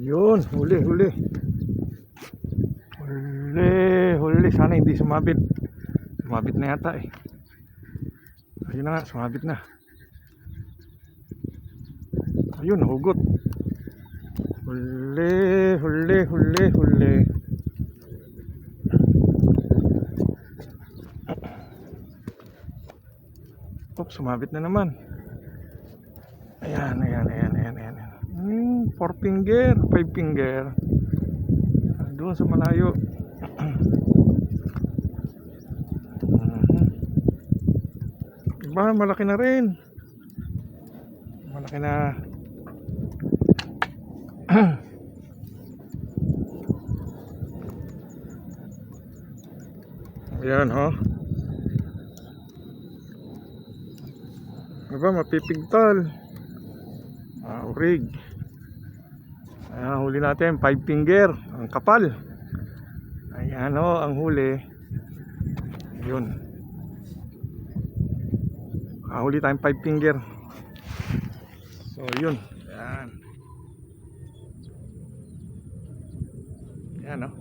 Yun, huli, huli. Huli, huli. Sana hindi sumabit. Sumabit na yata eh. Ayun na nga, sumabit na. Ayun, hugot. Huli, huli, huli, huli. Oops, sumabit na naman. Ayan, ayan, ayan, ayan, ayan. Hmm, four finger, five finger. Doon sa malayo. Mhm. Iba, malaki na rin. Malaki na. Ayan, ho. Diba, mapipigtal. Ah, urig. Ayan, huli natin, five finger. Ang kapal. Ayan, ho, ang huli. Yun. Ah, huli tayong five finger. So, yun. Ayan. Ayan, oh.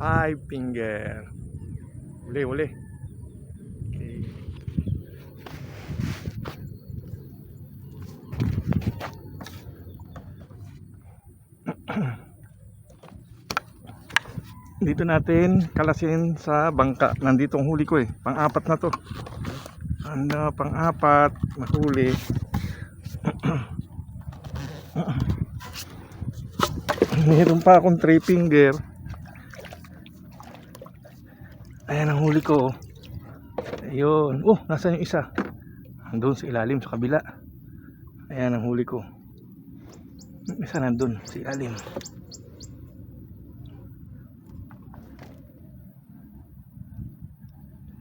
Five finger. Huli, huli. Dito natin kalasin sa bangka. Nandito ang huli ko eh. Pang-apat na to. Ano pang-apat. Na huli meron pa akong three finger. Ayan ang huli ko. Ayun. Oh nasan yung isa? Andun sa ilalim sa kabila. Ayan ang huli ko. Isa nandun sa ilalim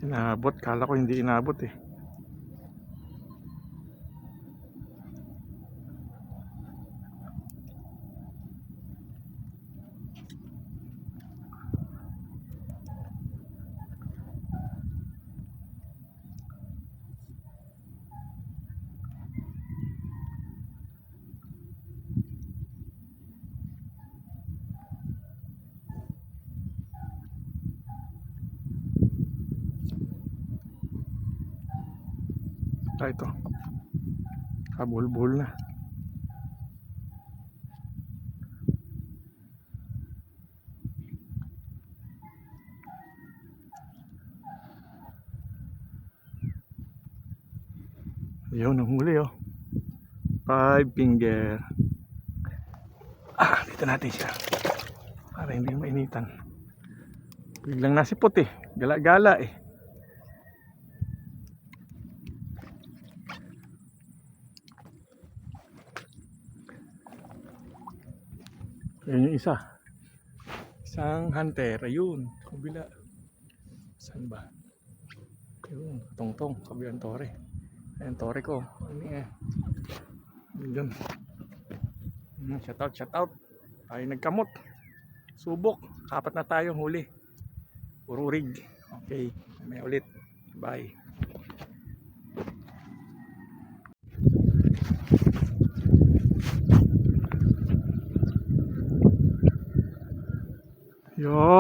Inabot, kala ko hindi inabot eh. Ah, ito. Kabulbul na. Yun ang huli oh. Five finger. Ah, dito natin siya. Para hindi mainitan. Biglang nasipot eh. Gala-gala eh. Yan yung isa. Isang hunter. Ayun. Kabila. Saan ba? Ayun. Tongtong. Kabilang tore. Ayan tore ko. Ano eh. Ayun. Shout out, shout out. Tayo nagkamot. Subok. Kapat na tayo huli. Puro rig. Okay. May ulit. Bye.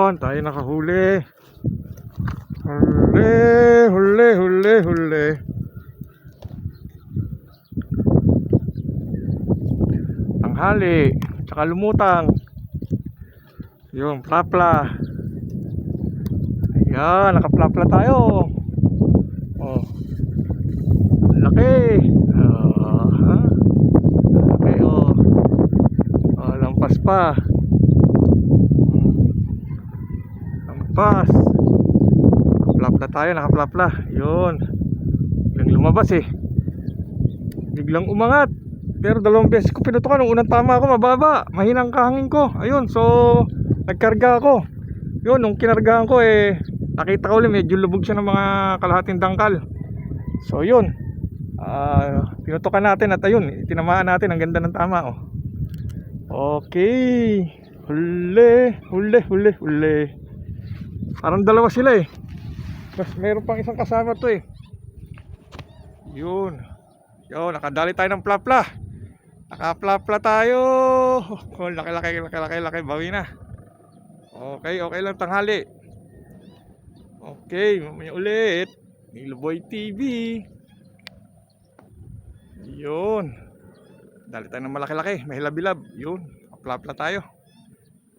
Yon, tayo nakahuli. Huli, huli, huli, huli. Tanghali, tsaka lumutang. Yung plapla. Ayan, nakaplapla tayo. Oh. Laki. Ah, ha? Laki, oh. Oh, lampas pa. Lampas. Nakaplapla tayo, nakaplapla. Yun. Biglang lumabas eh. Biglang umangat. Pero dalawang beses ko pinutukan. Nung unang tama ako, mababa. Mahinang kahangin ko. Ayun, so nagkarga ako. Yun, nung kinargahan ko eh, nakita ko ulit, medyo lubog siya ng mga kalahating dangkal. So yun. Ah, pinutukan natin at ayun, tinamaan natin. Ang ganda ng tama oh. Okay. Huli, huli, huli, huli. Parang dalawa sila eh. Mas meron pang isang kasama to eh. Yun. Yun, nakadali tayo ng plapla. Nakaplapla tayo. Oh, laki, laki, laki, laki, laki. Bawi na. Okay, okay lang tanghali. Okay, mamaya ulit. Niloboy TV. Yun. Dali tayo ng malaki-laki. May hilabilab. Yun. Nakaplapla tayo.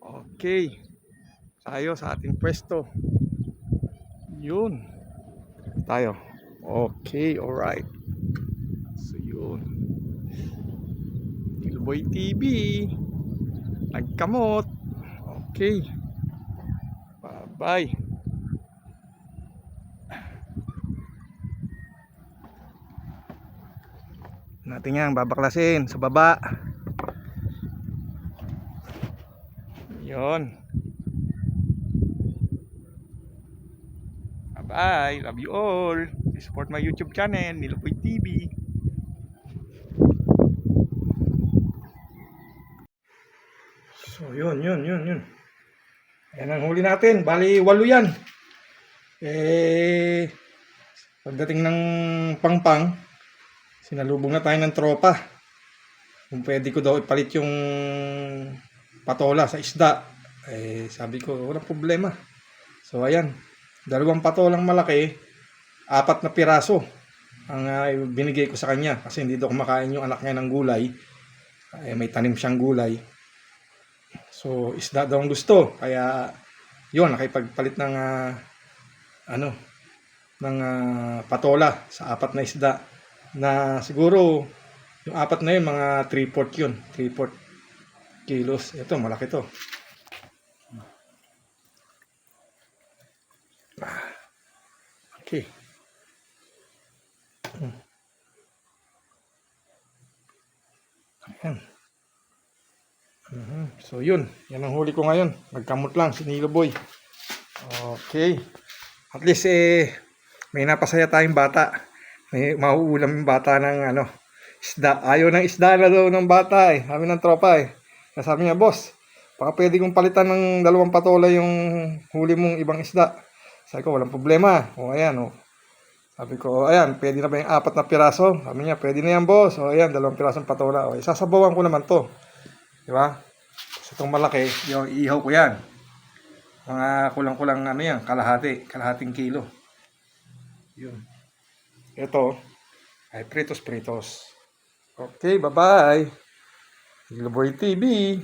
Okay. Tayo sa ating pwesto. Yun. Tayo. Okay, alright. So yun. Ilboy TV. Nagkamot. Okay. Bye-bye. Natin yan, babaklasin sa baba. Yun. Bye-bye. Love you all. Please support my YouTube channel, Nilopoy TV. So, yun, yun, yun, yun. Ayan ang huli natin. Bali, walo yan. Eh, pagdating ng pangpang, sinalubong na tayo ng tropa. Kung pwede ko daw ipalit yung patola sa isda. Eh, sabi ko, walang problema. So, ayan. Dalawang patolang malaki, apat na piraso ang ah, binigay ko sa kanya kasi hindi daw kumakain yung anak niya ng gulay. Eh, may tanim siyang gulay. So, isda daw ang gusto. Kaya, yun, nakipagpalit ng, ah, ano, ng ah, patola sa apat na isda. Na siguro, yung apat na yun, mga 3-4 yun. 3-4 kilos. Ito, malaki to. Okay. Ayan. Mhm. So yun, yan ang huli ko ngayon. Nagkamot lang si Nilo Boy. Okay. At least eh may napasaya tayong bata. May mauulam yung bata ng ano, isda. Ayaw ng isda na daw ng bata eh. Sabi ng tropa eh. Sabi niya, boss, baka pwede kong palitan ng dalawang patola yung huli mong ibang isda. Sabi ko, walang problema. O ayan, o. Sabi ko, "O, ayan, pwede na ba yung apat na piraso? Sabi niya, pwede na yan, boss. O ayan, dalawang pirasong patola. O, isasabawan ko naman to. Di ba? Sa itong malaki, yung ihaw ko yan. Mga kulang-kulang ano yan, kalahati, kalahating kilo. Yun. Ito, ay pritos-pritos. Okay, bye-bye. Giloboy TV.